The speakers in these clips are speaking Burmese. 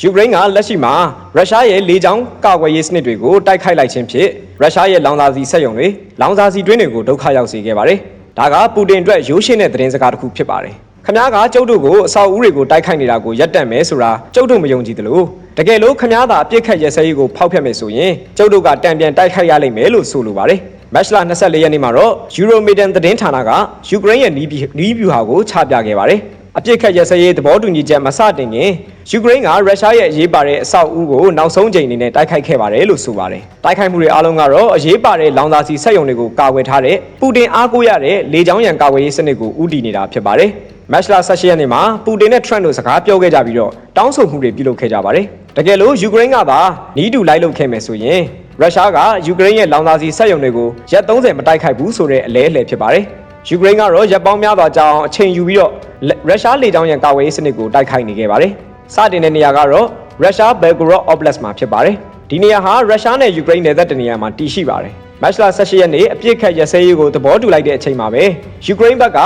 ယူကရိန်းကလက်ရှိမှာရုရှားရဲ့လေကြောင်းကာကွယ်ရေးစနစ်တွေကိုတိုက်ခိုက်လိုက်ခြင်းဖြင့်ရုရှားရဲ့လောင်စာဆီစက်ရုံတွေလောင်စာဆီတွင်းတွေကိုဒုက္ခရောက်စေခဲ့ပါတယ်။ဒါကပူတင်အတွက်ရိုးရှင်းတဲ့သတင်းစကားတစ်ခုဖြစ်ပါတယ်။ခမားကကျုပ်တို့ကိုအဆောက်အဦတွေကိုတိုက်ခိုက်နေတာကိုရပ်တန့်မယ်ဆိုတာကျုပ်တို့မယုံကြည်သလိုတကယ်လို့ခမားသာအပြစ်ခတ်ရဲစဲရေးကိုဖောက်ဖျက်မယ်ဆိုရင်ကျုပ်တို့ကတံပြန်တိုက်ခိုက်ရလိမ့်မယ်လို့ဆိုလိုပါတယ်။မတ်လ24ရက်နေ့မှာတော့ Euromedan သတင်းဌာနကယူကရိန်းရဲ့နီးနီးဗျူဟာကိုချပြခဲ့ပါတယ်။ အပြစ်ခတ်ရစရေးသဘောတူညီချက်မစတင်ခင်ယူကရိန်းကရုရှားရဲ့အရေးပါတဲ့အဆောက်အဦကိုနောက်ဆုံးချိန်အနေနဲ့တိုက်ခိုက်ခဲ့ပါတယ်လို့ဆိုပါတယ်။တိုက်ခိုက်မှုတွေအားလုံးကတော့အရေးပါတဲ့လောင်စာဆီစက်ရုံတွေကိုကာကွယ်ထားတဲ့ပူတင်အားကိုးရတဲ့လေကြောင်းရန်ကာကွယ်ရေးစနစ်ကိုဦးတည်နေတာဖြစ်ပါတယ်။မတ်လ18ရက်နေ့မှာပူတင်နဲ့ထရန့်တို့စကားပြောခဲ့ကြပြီးတော့တောင်းဆိုမှုတွေပြုလုပ်ခဲ့ကြပါတယ်။တကယ်လို့ယူကရိန်းကသာနီးတူလိုက်လုပ်ခဲ့မယ်ဆိုရင်ရုရှားကယူကရိန်းရဲ့လောင်စာဆီစက်ရုံတွေကိုရက်30မတိုက်ခိုက်ဘူးဆိုတဲ့အလဲအလှယ်ဖြစ်ပါတယ်။ယူကရိန်းကတော့ရပ်ပေါင်းများစွာကြာအောင်အချိန်ယူပြီးတော့ ရုရှားလေကြောင်းရန်ကာကွယ်ရေးစနစ်ကိုတိုက်ခိုက်နေခဲ့ပါတယ်။စတင်တဲ့နေရာကတော့ရုရှားဘယ်ဂရော့အော့ဘလက်စ်မှာဖြစ်ပါတယ်။ဒီနေရာဟာရုရှားနဲ့ယူကရိန်းနယ်စပ်တနေရာမှာတည်ရှိပါတယ်။မတ်လ18ရက်နေ့အပြစ်ခတ်ရစဲရေးကိုသဘောတူလိုက်တဲ့အချိန်မှာပဲယူကရိန်းဘက်က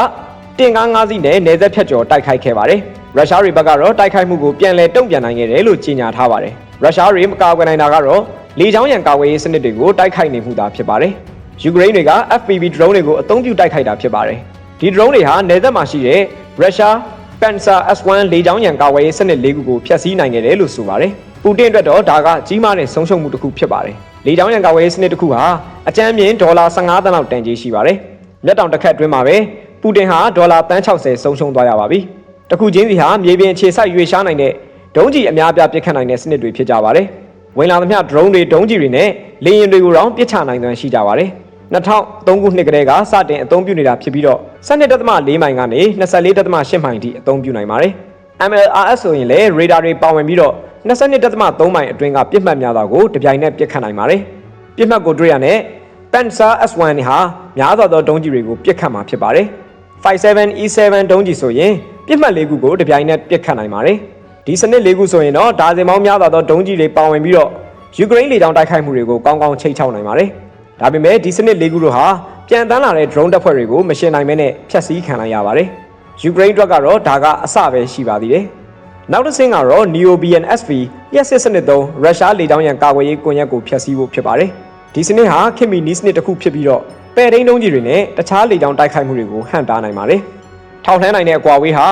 တင်ကား၅စီးနဲ့နယ်စပ်ဖြတ်ကျော်တိုက်ခိုက်ခဲ့ပါတယ်။ရုရှားတွေဘက်ကတော့တိုက်ခိုက်မှုကိုပြန်လည်တုံ့ပြန်နိုင်ခဲ့တယ်လို့ကြေညာထားပါတယ်။ရုရှားတွေမကာကွယ်နိုင်တာကတော့လေကြောင်းရန်ကာကွယ်ရေးစနစ်တွေကိုတိုက်ခိုက်နေမှုသာဖြစ်ပါတယ်။ယူကရိန်းတွေက FPV drone တွေကိုအသုံးပြုတိုက်ခိုက်တာဖြစ်ပါတယ်။ဒီ drone တွေဟာနယ်စပ်မှာရှိတဲ့ ရုရှား Panzer S1 လေကြောင်းရန်ကာကွယ်ရေးစနစ်၄ခုကိုဖျက်ဆီးနိုင်ခဲ့တယ်လို့ဆိုပါတယ်။ပူတင်အတွက်တော့ဒါကကြီးမားတဲ့ဆုံးရှုံးမှုတစ်ခုဖြစ်ပါတယ်။လေကြောင်းရန်ကာကွယ်ရေးစနစ်တစ်ခုဟာအကြမ်းမြင့်ဒေါ်လာ15သန်းလောက်တန်ကြေးရှိပါတယ်။လက်တောင်တစ်ခက်အတွင်းမှာပဲပူတင်ဟာဒေါ်လာတန်း60ဆုံးရှုံးသွားရပါပြီ။တခုချင်းစီဟာမြေပြင်အခြေစိုက်ရွေရှားနိုင်တဲ့ဒုံးကျည်အများပြားပစ်ခတ်နိုင်တဲ့စနစ်တွေဖြစ်ကြပါတယ်။ဝင်လာသမျှ drone တွေဒုံးကျည်တွေနဲ့လေယာဉ်တွေကိုတော့ပစ်ချနိုင်သွမ်းရှိကြပါတယ်။ 2003ခုနှစ်ကတည်းကစတင်အသုံးပြုနေတာဖြစ်ပြီးတော့12.4မိုင်ကနေ24.8မိုင်ထိအသုံးပြုနိုင်ပါတယ်။ MLRS ဆိုရင်လည်း radar တွေပါဝင်ပြီးတော့22.3မိုင်အတွင်းကပြစ်မှတ်များစွာကိုတပြိုင်နက်ပစ်ခတ်နိုင်ပါတယ်။ပြစ်မှတ်ကိုတွေ့ရတဲ့ Panzer S1 ဟာများစွာသောဒုံးကျည်တွေကိုပစ်ခတ်မှာဖြစ်ပါတယ်။ 57E7 ဒုံးကျည်ဆိုရင်ပြစ်မှတ်၄ခုကိုတပြိုင်နက်ပစ်ခတ်နိုင်ပါတယ်။ဒီစနစ်၄ခုဆိုရင်တော့ဒါဇင်ပေါင်းများစွာသောဒုံးကျည်တွေပါဝင်ပြီးတော့ယူကရိန်းလေကြောင်းတိုက်ခိုက်မှုတွေကိုကောင်းကောင်းချိတ်ချောက်နိုင်ပါတယ်။ ဒါပေမဲ့ဒီစနစ်၄ခုတို့ဟာပြန်တန်းလာတဲ့ drone တပ်ဖွဲ့တွေကိုမရှင်းနိုင်မဲနဲ့ဖျက်ဆီးခံလိုက်ရပါတယ်။ယူကရိန်းအတွက်ကတော့ဒါကအစပဲရှိပါသေးတယ်။နောက်တစ်ဆင့်ကတော့ Neo BNSV လျှက်စစ်စနစ်သုံးရုရှားလေကြောင်းရန်ကာကွယ်ရေးကွန်ရက်ကိုဖျက်ဆီးဖို့ဖြစ်ပါတယ်။ဒီစနစ်ဟာခင်မီနီးစနစ်တစ်ခုဖြစ်ပြီးတော့ပဲ့ထိန်တုံးကြီးတွေနဲ့တခြားလေကြောင်းတိုက်ခိုက်မှုတွေကိုဟန့်တားနိုင်ပါတယ်။ထောက်လှမ်းနိုင်တဲ့အကွာဝေးဟာ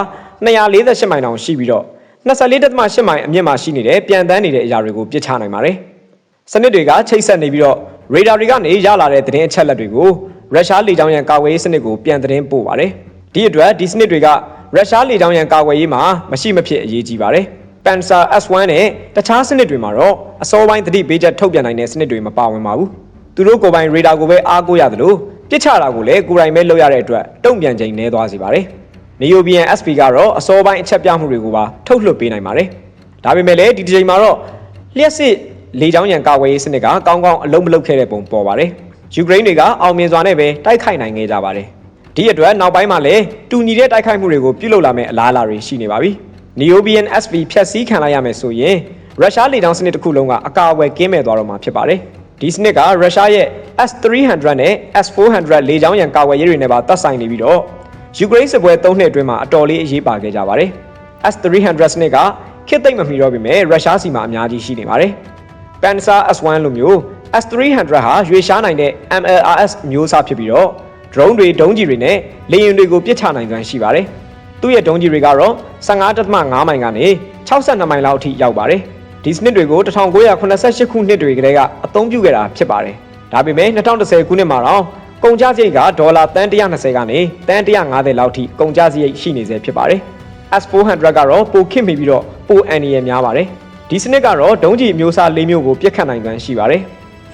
248မိုင်တောင်ရှိပြီးတော့24.8မိုင်အမြင့်မှာရှိနေတဲ့ပြန်တန်းနေတဲ့အရာတွေကိုပစ်ချနိုင်ပါတယ်။စနစ်တွေကချိတ်ဆက်နေပြီးတော့ ရေဒါတွေကနေရလာတဲ့သတင်းအချက်အလက်တွေကိုရုရှားလေကြောင်းရန်ကာကွယ်ရေးစနစ်ကိုပြန်သတင်းပို့ပါတယ်။ဒီအတွက်ဒီစနစ်တွေကရုရှားလေကြောင်းရန်ကာကွယ်ရေးမှာမရှိမဖြစ်အရေးကြီးပါတယ်။ Panzer S1 နဲ့တခြားစနစ်တွေမှာတော့အစောပိုင်းသတိပေးချက်ထုတ်ပြန်နိုင်တဲ့စနစ်တွေမပါဝင်ပါဘူး။သူတို့ကိုယ်ပိုင်ရေဒါကိုပဲအားကိုးရတယ်လို့ပြစ်ချတာကိုလည်းကိုယ်တိုင်ပဲလုပ်ရတဲ့အတွက်တုံ့ပြန်ချိန်နည်းသွားစေပါတယ်။ Neobian SP ကတော့အစောပိုင်းအချက်ပြမှုတွေကိုပါထုတ်လွှတ်ပေးနိုင်ပါတယ်။ဒါပေမဲ့လည်းဒီတစ်ချိန်မှာတော့လျှက်စစ် လေကြောင်းရန်ကာကွယ်ရေးစနစ်ကကောင်းကောင်းအလုံးမလုံးခဲ့တဲ့ပုံပေါ်ပါတယ်။ယူကရိန်းတွေကအောင်မြင်စွာနဲ့ပဲတိုက်ခိုက်နိုင်ခဲ့ကြပါတယ်။ဒီအတွက်နောက်ပိုင်းမှာလည်းတူညီတဲ့တိုက်ခိုက်မှုတွေကိုပြုလုပ်လာမယ့်အလားအလာတွေရှိနေပါပြီ။ Neobian SP ဖြတ်စည်းခံလိုက်ရမယ်ဆိုရင်ရုရှားလေကြောင်းစနစ်တစ်ခုလုံးကအကာအကွယ်ကင်းမဲ့သွားတော့မှာဖြစ်ပါတယ်။ဒီစနစ်ကရုရှားရဲ့ S300 နဲ့ S400 လေကြောင်းရန်ကာကွယ်ရေးတွေနဲ့ပါသက်ဆိုင်နေပြီးတော့ယူကရိန်းစစ်ပွဲ၃နှစ်အတွင်းမှာအတော်လေးအရေးပါခဲ့ကြပါတယ်။ S300 စနစ်ကခေတ်သိမ့်မမီတော့ပေမဲ့ရုရှားစီမှာအများကြီးရှိနေပါတယ်။ Panzer S1 လိုမျိုး S300 ဟာရွေရှားနိုင်တဲ့ MLRS မျိုးအစားဖြစ်ပြီးတော့ drone တွေဒုံးကျည်တွေနဲ့လေယာဉ်တွေကိုပစ်ချနိုင်စွမ်းရှိပါတယ်။သူ့ရဲ့ဒုံးကျည်တွေကတော့15.5မိုင်ကနေ62မိုင်လောက်အထိရောက်ပါတယ်။ဒီစနစ်တွေကို1988ခုနှစ်တွေကတည်းကအသုံးပြုခဲ့တာဖြစ်ပါတယ်။ဒါပေမဲ့2010ခုနှစ်မှာတော့ကုန်ကျစရိတ်ကဒေါ်လာတန်120ကနေတန်150လောက်ထိကုန်ကျစရိတ်ရှိနေစေဖြစ်ပါတယ်။ S400 ကတော့ပိုခင့်မိပြီးတော့ပိုအန်ရီရများပါတယ်။ ဒီစနစ်ကတော့ဒုံးကျည်မျိုးစား၄မျိုးကိုပြစ်ခတ်နိုင်စွမ်းရှိပါတယ်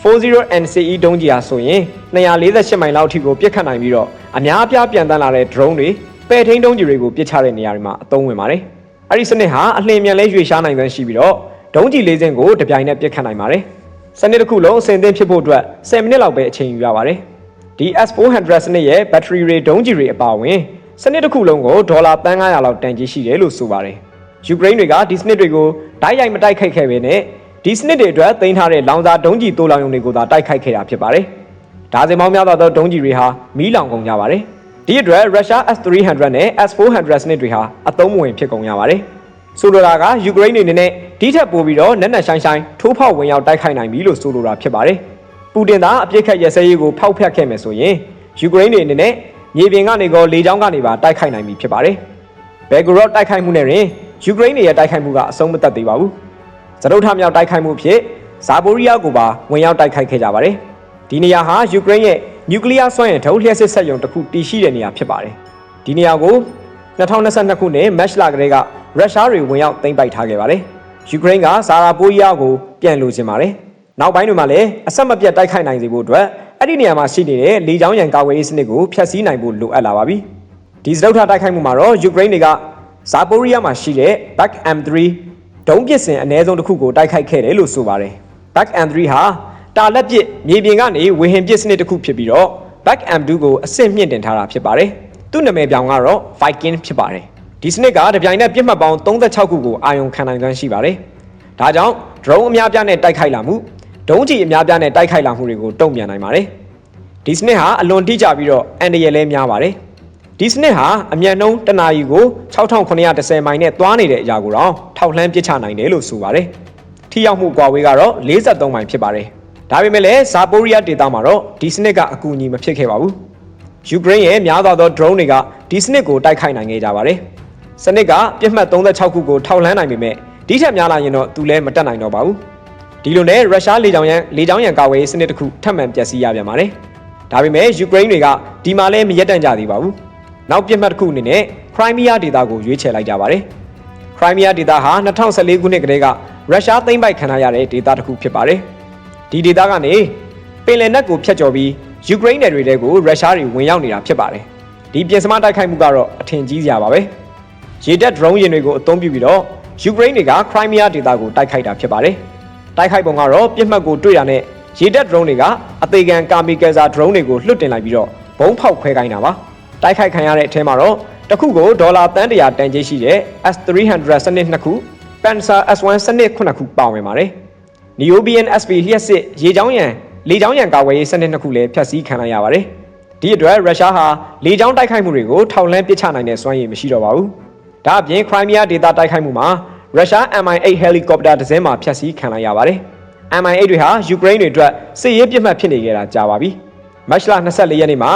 40NCE ဒုံးကျည်ဟာဆိုရင်248မိုင်လောက်အထိကိုပြစ်ခတ်နိုင်ပြီးတော့အများအပြားပြန်တန်းလာတဲ့ drone တွေပဲ့ထိန်းဒုံးကျည်တွေကိုပစ်ချတဲ့နေရာတွေမှာအသုံးဝင်ပါတယ်။အဲ့ဒီစနစ်ဟာအလင်းမြန်လဲရွေရှားနိုင်စွမ်းရှိပြီးတော့ဒုံးကျည်လေးစင်းကိုတပြိုင်နက်ပစ်ခတ်နိုင်ပါတယ်။စနစ်တစ်ခုလုံးအဆင်သင့်ဖြစ်ဖို့အတွက်10မိနစ်လောက်ပဲအချိန်ယူရပါတယ်။ဒီ S400 စနစ်ရဲ့ဘက်ထရီတွေဒုံးကျည်တွေအပါအဝင်စနစ်တစ်ခုလုံးကိုဒေါ်လာ3,900လောက်တန်ကြေးရှိတယ်လို့ဆိုပါတယ်။ ယူကရိန်းတွေကဒီစနစ်တွေကိုဓာတ်ရိုက်မတိုက်ခိုက်ခဲ့ပဲနဲ့ဒီစနစ်တွေအတွက်တင်ထားတဲ့လောင်စာဒုံးကျည်တိုးလောင်ရုံတွေကိုသာတိုက်ခိုက်ခဲ့တာဖြစ်ပါတယ်။ဒါစင်ပေါင်းများသောဒုံးကျည်တွေဟာမီးလောင်ကုန်ကြပါတယ်။ဒီအတွက်ရုရှား S300 နဲ့ S400 စနစ်တွေဟာအသုံးမဝင်ဖြစ်ကုန်ကြပါတယ်။ဆိုလိုတာကယူကရိန်းတွေနဲ့ဒီထက်ပိုပြီးတော့နက်နက်ရှိုင်းရှိုင်းထိုးဖောက်ဝင်ရောက်တိုက်ခိုက်နိုင်ပြီလို့ဆိုလိုတာဖြစ်ပါတယ်။ပူတင်သာအပြစ်ခတ်ရစဲရေးကိုဖောက်ဖျက်ခဲ့မယ်ဆိုရင်ယူကရိန်းတွေအနေနဲ့မြေပြင်ကနေကောလေကြောင်းကနေပါတိုက်ခိုက်နိုင်ပြီဖြစ်ပါတယ်။ဘယ်ဂရော့တိုက်ခိုက်မှုနဲ့ရင် ယူကရိန်းတွေရဲ့တိုက်ခိုက်မှုကအဆုံးမသတ်သေးပါဘူး။သရုတ်ထမြောက်တိုက်ခိုက်မှုဖြစ်ဇာပိုရီးယားကိုပါဝင်ရောက်တိုက်ခိုက်ခဲ့ကြပါတယ်။ဒီနေရာဟာယူကရိန်းရဲ့နျူကလ িয়ার စွမ်းအင်ထုတ်လျှက်စစ်ဆက်ရုံတစ်ခုတည်ရှိတဲ့နေရာဖြစ်ပါတယ်။ဒီနေရာကို2022ခုနှစ်မတ်လကလေးကရုရှားတွေဝင်ရောက်သိမ်းပိုက်ထားခဲ့ပါတယ်။ယူကရိန်းကဇာရာပိုရီးယားကိုပြန်လိုချင်ပါတယ်။နောက်ပိုင်းတွေမှာလည်းအဆက်မပြတ်တိုက်ခိုက်နိုင်စေဖို့အတွက်အဲ့ဒီနေရာမှာရှိနေတဲ့လေကြောင်းရန်ကာကွယ်ရေးစနစ်ကိုဖျက်ဆီးနိုင်ဖို့လိုအပ်လာပါပြီ။ဒီစတုထတိုက်ခိုက်မှုမှာတော့ယူကရိန်းတွေက ဇာပိုရီးယားမှာရှိတဲ့ Back M3 ဒုံးပစ်စင်အ ਨੇ ဆုံးတစ်ခုကိုတိုက်ခိုက်ခဲ့တယ်လို့ဆိုပါတယ်။ Back M3 ဟာတာလက်ပစ်မြေပြင်ကနေဝေဟင်ပစ်စနစ်တစ်ခုဖြစ်ပြီးတော့ Back M2 ကိုအဆင့်မြင့်တင်ထားတာဖြစ်ပါတယ်။သူ့နာမည်ပြောင်ကတော့ Viking ဖြစ်ပါတယ်။ဒီစနစ်ကတပြိုင်နက်ပြစ်မှတ်ပေါင်း36ခုကိုအာရုံခံနိုင်စွမ်းရှိပါတယ်။ဒါကြောင့် drone အများပြားနဲ့တိုက်ခိုက်လာမှုဒုံးကျည်အများပြားနဲ့တိုက်ခိုက်လာမှုတွေကိုတုံ့ပြန်နိုင်ပါတယ်။ဒီစနစ်ဟာအလွန်တိကျပြီးတော့အန်တရယ်လဲများပါတယ်။ ဒီစနစ်ဟာအမြန်နှုန်းတနာရီကို6910မိုင်နဲ့သွားနေတဲ့အရာကိုတော့ထောက်လှမ်းပစ်ချနိုင်တယ်လို့ဆိုပါတယ်။ထိရောက်မှုကွာဝေးကတော့43မိုင်ဖြစ်ပါတယ်။ဒါပေမဲ့လည်းဇာပိုရီးယားဒေသမှာတော့ဒီစနစ်ကအကူအညီမဖြစ်ခဲ့ပါဘူး။ယူကရိန်းရဲ့များသောသော drone တွေကဒီစနစ်ကိုတိုက်ခိုက်နိုင်ခဲ့ကြပါတယ်။စနစ်ကပြစ်မှတ်36ခုကိုထောက်လှမ်းနိုင်ပေမဲ့ဒီထက်များလာရင်တော့သူလည်းမတက်နိုင်တော့ပါဘူး။ဒီလိုနဲ့ရုရှားလေကြောင်းရန်လေကြောင်းရန်ကာဝေးစနစ်တစ်ခုထပ်မံပျက်စီးရပြန်ပါတယ်။ဒါပေမဲ့ယူကရိန်းတွေကဒီမှာလည်းမရက်တန့်ကြသေးပါဘူး။ နောက်ပြစ်မှတ်တစ်ခုအနေနဲ့ခရိုင်းမီးယားဒေသကိုရွေးချယ်လိုက်ကြပါတယ်။ခရိုင်းမီးယားဒေသဟာ2014ခုနှစ်ကတည်းကရုရှားသိမ်းပိုက်ခံရတဲ့ဒေသတစ်ခုဖြစ်ပါတယ်။ဒီဒေသကနေပင်လယ်နက်ကိုဖျက်ကျော်ပြီးယူကရိန်းနယ်တွေတဲကိုရုရှားတွေဝင်ရောက်နေတာဖြစ်ပါတယ်။ဒီပြင်စမတိုက်ခိုက်မှုကတော့အထင်ကြီးစရာပါပဲ။ရေတပ် drone ယာဉ်တွေကိုအသုံးပြုပြီးတော့ယူကရိန်းတွေကခရိုင်းမီးယားဒေသကိုတိုက်ခိုက်တာဖြစ်ပါတယ်။တိုက်ခိုက်ပုံကတော့ပြစ်မှတ်ကိုတွေ့ရတဲ့ရေတပ် drone တွေကအသေးခံကာမီကယ်ဆာ drone တွေကိုလွှတ်တင်လိုက်ပြီးတော့ဘုံဖောက်ခွဲခိုင်းတာပါ။ တိုက်ခိုက်ခံရတဲ့အထဲမှာတော့တစ်ခုကိုဒေါ်လာတန်းတရာတန်ကြေးရှိတဲ့ S300 စနစ်2ခု Panzer S1 စနစ်9ခုပါဝင်ပါတယ်။ Niobium SP လျှက်စစ်ရေချောင်းရန်လေချောင်းရန်ကာဝယ်ရေးစနစ်2ခုလည်းဖျက်ဆီးခံလိုက်ရပါတယ်။ဒီအတွက်ရုရှားဟာလေချောင်းတိုက်ခိုက်မှုတွေကိုထောက်လှမ်းပစ်ချနိုင်တဲ့စွမ်းရည်မရှိတော့ပါဘူး။ဒါအပြင် Crimea ဒေသတိုက်ခိုက်မှုမှာရုရှား Mi-8 ဟယ်လီကော်ပတာတစ်စင်းမှာဖျက်ဆီးခံလိုက်ရပါတယ်။ Mi-8 တွေဟာယူကရိန်းတွေအတွက်စစ်ရေးပြစ်မှတ်ဖြစ်နေကြတာကြာပါပြီ။ မတ်လ24ရက်နေ့မှာ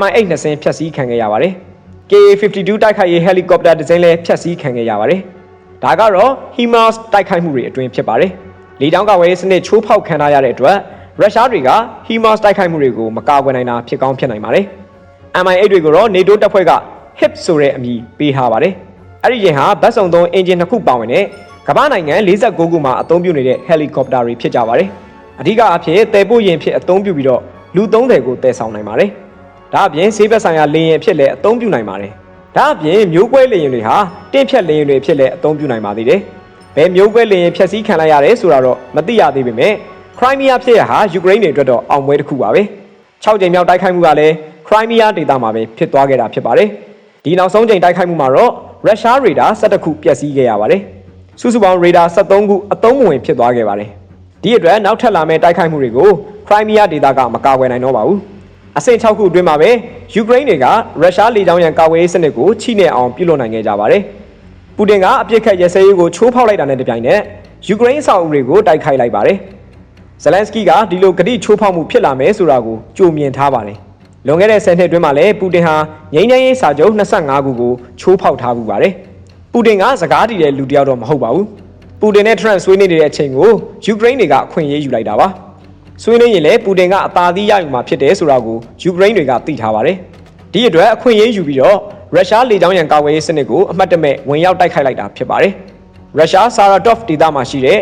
Mi-8 နှစ်စင်းဖျက်ဆီးခံခဲ့ရပါတယ်။ KA-52 တိုက်ခိုက်ရေးဟယ်လီကော်ပတာတစ်စင်းလည်းဖျက်ဆီးခံခဲ့ရပါတယ်။ဒါကတော့ HIMARS တိုက်ခိုက်မှုတွေအတွင်းဖြစ်ပါတယ်။လေကြောင်းကဝယ်ရေးစနစ်ချိုးဖောက်ခံထားရတဲ့အတွက်ရုရှားတွေက HIMARS တိုက်ခိုက်မှုတွေကိုမကာကွယ်နိုင်တာဖြစ်ကောင်းဖြစ်နိုင်ပါတယ်။ MI8 တွေကိုတော့ NATO တပ်ဖွဲ့က HIP ဆိုတဲ့အမည်ပေးထားပါတယ်။အဲ့ဒီရင်ဟာဗတ်စုံသုံးအင်ဂျင်နှစ်ခုပါဝင်တဲ့ကမ္ဘာနိုင်ငံ46ခုမှာအသုံးပြုနေတဲ့ဟယ်လီကော်ပတာတွေဖြစ်ကြပါတယ်။အဓိကအဖြစ်တည်ပို့ရင်ဖြစ်အသုံးပြုပြီးတော့ လူ30ကိုတည်ဆောင်နိုင်ပါတယ်။ဒါအပြင်ဆေးဘက်ဆိုင်ရာလေယာဉ်အဖြစ်လည်းအသုံးပြုနိုင်ပါတယ်။ဒါအပြင်မျိုးကွဲလေယာဉ်တွေဟာတင့်ဖြတ်လေယာဉ်တွေဖြစ်လည်းအသုံးပြုနိုင်ပါသေးတယ်။ဘယ်မျိုးကွဲလေယာဉ်ဖြတ်စည်းခံလိုက်ရတယ်ဆိုတာတော့မသိရသေးပေမဲ့ခရိုင်းမီးယားဖြစ်ရဟာယူကရိန်းတွေအတွက်တော့အောင်ပွဲတစ်ခုပါပဲ။6ကြိမ်မြောက်တိုက်ခိုက်မှုကလည်းခရိုင်းမီးယားဒေသမှာပဲဖြစ်သွားခဲ့တာဖြစ်ပါတယ်။ဒီနောက်ဆုံးကြိမ်တိုက်ခိုက်မှုမှာတော့ရုရှားရေဒါ17ခုပျက်စီးခဲ့ရပါတယ်။စုစုပေါင်းရေဒါ73ခုအသုံးမဝင်ဖြစ်သွားခဲ့ပါတယ်။ ဒီအတွက်နောက်ထပ်လာမယ့်တိုက်ခိုက်မှုတွေကိုခရိုင်းမီးယားဒေသကမကာကွယ်နိုင်တော့ပါဘူး။အဆင့်6ခုအတွင်းမှာပဲယူကရိန်းတွေကရုရှားလေကြောင်းရန်ကာကွယ်ရေးစနစ်ကိုချိနေအောင်ပြုလုပ်နိုင်ခဲ့ကြပါတယ်။ပူတင်ကအပြစ်ခတ်ရစဲရေးကိုချိုးဖောက်လိုက်တာနဲ့တပြိုင်နက်ယူကရိန်းအဆောက်အဦတွေကိုတိုက်ခိုက်လိုက်ပါတယ်။ဇလန်စကီကဒီလိုဂတိချိုးဖောက်မှုဖြစ်လာမယ်ဆိုတာကိုကြိုမြင်ထားပါတယ်။လွန်ခဲ့တဲ့10နှစ်အတွင်းမှာလည်းပူတင်ဟာငြိမ်းချမ်းရေးစာချုပ်25ခုကိုချိုးဖောက်ထားမှုပါတယ်။ပူတင်ကစကားတည်တဲ့လူတစ်ယောက်တော့မဟုတ်ပါဘူး။ ပူတင်နဲ့ထရန့်ဆွေးနွေးနေတဲ့အချိန်ကိုယူကရိန်းတွေကအခွင့်အရေးယူလိုက်တာပါ။ဆွေးနွေးရင်လည်းပူတင်ကအသာသီးရယူမှာဖြစ်တယ်ဆိုတာကိုယူကရိန်းတွေကသိထားပါတယ်။ဒီအတွက်အခွင့်အရေးယူပြီးတော့ရုရှားလေကြောင်းရန်ကာကွယ်ရေးစနစ်ကိုအမှတ်တမဲ့ဝင်ရောက်တိုက်ခိုက်လိုက်တာဖြစ်ပါတယ်။ရုရှားဆာရာတော့ဖ်ဒေသမှာရှိတဲ့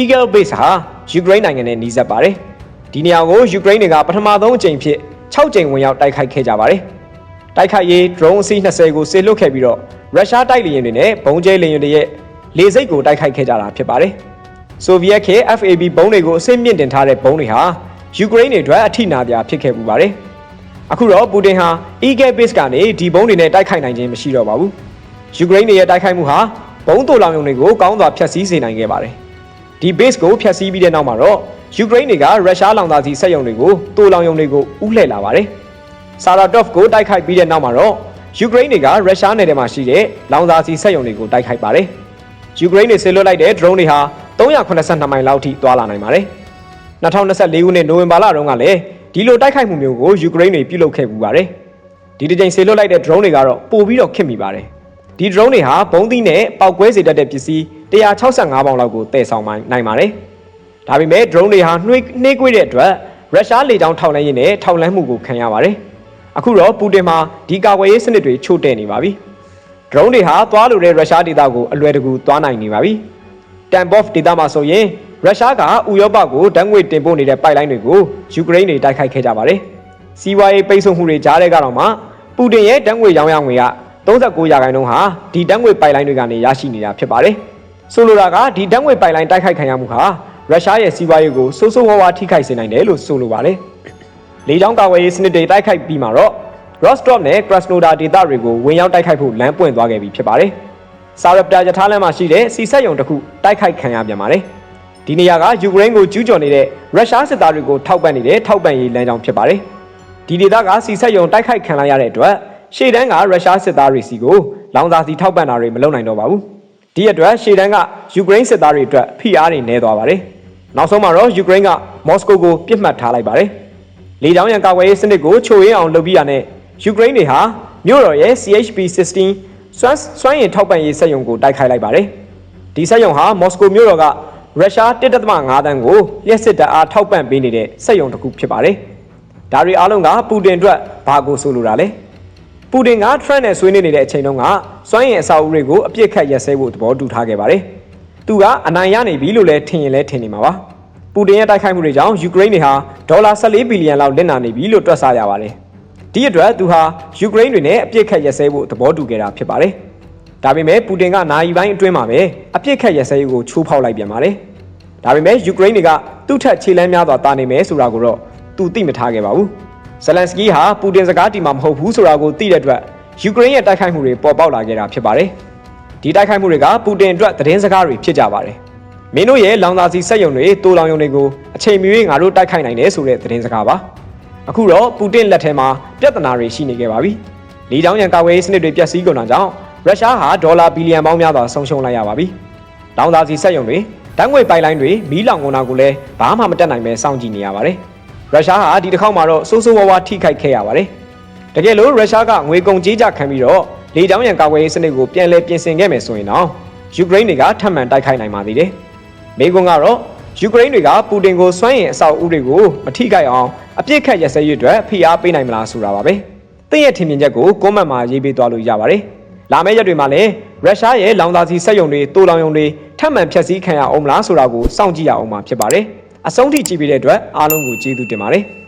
Eagle Base ဟာယူကရိန်းနိုင်ငံနဲ့နှီးစပ်ပါတယ်။ဒီနေရာကိုယူကရိန်းတွေကပထမဆုံးအကြိမ်ဖြစ်6ကြိမ်ဝင်ရောက်တိုက်ခိုက်ခဲ့ကြပါတယ်။တိုက်ခိုက်ရေး drone အစီး20ကိုဆေလွတ်ခဲ့ပြီးတော့ရုရှားတိုက်လေယာဉ်တွေနဲ့ဘုံကျဲလေယာဉ်တွေရဲ့ လေစိတ်ကိုတိုက်ခိုက်ခဲ့ကြတာဖြစ်ပါတယ်။ဆိုဗီယက်ခေ FAB ဘုံတွေကိုအဆင့်မြင့်တင်ထားတဲ့ဘုံတွေဟာယူကရိန်းတွေအတွက်အထိနာပြဖြစ်ခဲ့ပူပါတယ်။အခုတော့ပူတင်ဟာ Eagle Base ကနေဒီဘုံတွေနဲ့တိုက်ခိုက်နိုင်ခြင်းမရှိတော့ပါဘူး။ယူကရိန်းတွေရဲ့တိုက်ခိုက်မှုဟာဘုံတူလောင်ရုံတွေကိုကောင်းစွာဖျက်ဆီးစေနိုင်ခဲ့ပါတယ်။ဒီ base ကိုဖျက်ဆီးပြီးတဲ့နောက်မှာတော့ယူကရိန်းတွေကရုရှားလောင်စာဆီစက်ရုံတွေကိုတူလောင်ရုံတွေကိုဥလှည့်လာပါတယ်။ဆာရာတော့ဖ်ကိုတိုက်ခိုက်ပြီးတဲ့နောက်မှာတော့ယူကရိန်းတွေကရုရှားနယ်ထဲမှာရှိတဲ့လောင်စာဆီစက်ရုံတွေကိုတိုက်ခိုက်ပါတယ်။ ယူကရိန်းတွေဆေလွတ်လိုက်တဲ့ drone တွေဟာ382မိုင်လောက်ထိသွားလာနိုင်ပါတယ်။2024ခုနှစ်နိုဝင်ဘာလတုန်းကလည်းဒီလိုတိုက်ခိုက်မှုမျိုးကိုယူကရိန်းတွေပြုလုပ်ခဲ့ပူပါတယ်။ဒီတစ်ကြိမ်ဆေလွတ်လိုက်တဲ့ drone တွေကတော့ပိုပြီးတော့ခက်မိပါတယ်။ဒီ drone တွေဟာဘုံသီးနဲ့ပောက်ကွဲစေတတ်တဲ့ပစ္စည်း165ပေါင်လောက်ကိုတည်ဆောင်နိုင်ပါတယ်။ဒါပေမဲ့ drone တွေဟာနှွေးနှေးကွေးတဲ့အတွက်ရုရှားလေကြောင်းထောက်လှမ်းရေးနဲ့ထောက်လှမ်းမှုကိုခံရပါတယ်။အခုတော့ပူတင်မှာဒီကာကွယ်ရေးစနစ်တွေချို့တဲ့နေပါပြီ။ drone တွေဟာသွားလို့တဲ့ရုရှားဒေသကိုအလွယ်တကူသွားနိုင်နေပါပြီ။ Tambov ဒေသမှာဆိုရင်ရုရှားကဥရောပကိုတန်းငွေတင်ပို့နေတဲ့ပိုက်လိုင်းတွေကိုယူကရိန်းတွေတိုက်ခိုက်ခဲ့ကြပါတယ်။စီးပွားရေးပိတ်ဆို့မှုတွေကြားတဲ့ကတော့မှပူတင်ရဲ့တန်းငွေရောင်းရငွေက39ရာခိုင်နှုန်းဟာဒီတန်းငွေပိုက်လိုင်းတွေကနေရရှိနေတာဖြစ်ပါတယ်။ဆိုလိုတာကဒီတန်းငွေပိုက်လိုင်းတိုက်ခိုက်ခံရမှုဟာရုရှားရဲ့စီးပွားရေးကိုဆိုးဆိုးဝါးဝါထိခိုက်စေနိုင်တယ်လို့ဆိုလိုပါတယ်။လေကြောင်းကာကွယ်ရေးစနစ်တွေတိုက်ခိုက်ပြီးမှာတော့ Rostov နဲ့ Krasnodar ဒေသတွေကိုဝင်ရောက်တိုက်ခိုက်ဖို့လမ်းပွင့်သွားခဲ့ပြီဖြစ်ပါတယ်။စာရပတာရထားလမ်းမှာရှိတဲ့စီဆက်ရုံတစ်ခုတိုက်ခိုက်ခံရပြန်ပါတယ်။ဒီနေရာကယူကရိန်းကိုကျူးကျော်နေတဲ့ရုရှားစစ်သားတွေကိုထောက်ပံ့နေတဲ့ထောက်ပံ့ရေးလမ်းကြောင်းဖြစ်ပါတယ်။ဒီဒေသကစီဆက်ရုံတိုက်ခိုက်ခံလိုက်ရတဲ့အတွက်ရှေ့တန်းကရုရှားစစ်သားတွေစီကိုလောင်စာစီထောက်ပံ့တာတွေမလုပ်နိုင်တော့ပါဘူး။ဒီအတွက်ရှေ့တန်းကယူကရိန်းစစ်သားတွေအတွက်ဖိအားတွေနည်းသွားပါတယ်။နောက်ဆုံးမှာတော့ယူကရိန်းကမော်စကိုကိုပြစ်မှတ်ထားလိုက်ပါတယ်။လေကြောင်းရန်ကာကွယ်ရေးစနစ်ကိုချိုးရင်းအောင်လုပ်ပြီးရတဲ့ ယူကရိန်းတွေဟာမြို့တော်ရဲ့ CHP-16 စွမ်းစွမ်းရည်ထောက်ပံ့ရေးစက်ရုံကိုတိုက်ခိုက်လိုက်ပါတယ်။ဒီစက်ရုံဟာမော်စကိုမြို့တော်ကရုရှား1.5တန်းကိုလျှက်စစ်တပ်အားထောက်ပံ့ပေးနေတဲ့စက်ရုံတစ်ခုဖြစ်ပါတယ်။ဒါတွေအားလုံးကပူတင်အတွက်ဘာကိုဆိုလိုတာလဲ။ပူတင်ကထရန့်နဲ့ဆွေးနွေးနေတဲ့အချိန်တုန်းကစွမ်းရည်အစာအုပ်တွေကိုအပြစ်ခတ်ရက်စဲဖို့သဘောတူထားခဲ့ပါတယ်။သူကအနိုင်ရနေပြီလို့လည်းထင်ရင်လည်းထင်နေမှာပါ။ပူတင်ရဲ့တိုက်ခိုက်မှုတွေကြောင့်ယူကရိန်းတွေဟာဒေါ်လာ14ဘီလီယံလောက်လစ်နာနေပြီလို့တွက်ဆရပါတယ်။ ဒီအတွက်သူဟာယူကရိန်းတွေနဲ့အပြစ်ခတ်ရက်စဲဖို့သဘောတူခဲ့တာဖြစ်ပါတယ်။ဒါပေမဲ့ပူတင်ကနိုင်ပိုင်းအတွင်းမှာပဲအပြစ်ခတ်ရက်စဲရေးကိုချိုးဖောက်လိုက်ပြန်ပါတယ်။ဒါပေမဲ့ယူကရိန်းတွေကသူ့ထက်ခြေလမ်းများစွာတာနေမယ်ဆိုတာကိုတော့သူသိမထားခဲ့ပါဘူး။ဇလန်စကီးဟာပူတင်စကားတီမှာမဟုတ်ဘူးဆိုတာကိုသိတဲ့အတွက်ယူကရိန်းရဲ့တိုက်ခိုက်မှုတွေပေါ်ပေါက်လာခဲ့တာဖြစ်ပါတယ်။ဒီတိုက်ခိုက်မှုတွေကပူတင်အတွက်သတင်းစကားတွေဖြစ်ကြပါတယ်။မင်းတို့ရဲ့လောင်စာစီစက်ရုံတွေတိုးလောင်ရုံတွေကိုအချိန်မီ၍ငါတို့တိုက်ခိုက်နိုင်တယ်ဆိုတဲ့သတင်းစကားပါ။ အခုတော့ပူတင်လက်ထဲမှာပြဿနာတွေရှိနေခဲ့ပါပြီ။လီတောင်းရန်ကာဝေးစနစ်တွေပျက်စီးကုန်တာကြောင့်ရုရှားဟာဒေါ်လာဘီလီယံပေါင်းများစွာဆုံးရှုံးလိုက်ရပါပြီ။လောင်စာစီစက်ရုံတွေတန်းငွေပိုက်လိုင်းတွေမီးလောင်ကုန်တာကိုလည်းဘာမှမတက်နိုင်ပဲစောင့်ကြည့်နေရပါတယ်။ရုရှားဟာဒီတစ်ခေါက်မှာတော့စိုးစိုးဝါးဝါထိခိုက်ခဲ့ရပါတယ်။တကယ်လို့ရုရှားကငွေကုန်ကြေးကျခံပြီးတော့လေကြောင်းရန်ကာကွယ်ရေးစနစ်ကိုပြန်လည်ပြင်ဆင်ခဲ့မယ်ဆိုရင်တော့ယူကရိန်းတွေကထပ်မံတိုက်ခိုက်နိုင်ပါသေးတယ်။မေကွန်ကတော့ ယူကရိန်းတွေကပူတင်ကိုစွန့်ရင်အဆောက်အဦတွေကိုမထိခိုက်အောင်အပြစ်ခတ်ရစဲရွအတွက်ဖိအားပေးနိုင်မလားဆိုတာပါပဲ။တင့်ရဲ့ထင်မြင်ချက်ကိုကွန်မန့်မှာရေးပေးသွားလို့ရပါတယ်။လာမယ့်ရက်တွေမှာလည်းရုရှားရဲ့လောင်စာစီစက်ရုံတွေတိုးလောင်ရုံတွေထပ်မံဖျက်ဆီးခံရအောင်မလားဆိုတာကိုစောင့်ကြည့်ရအောင်မှာဖြစ်ပါတယ်။အဆုံးထိကြည့်ပြီးတဲ့အတွက်အားလုံးကိုကျေးဇူးတင်ပါတယ်။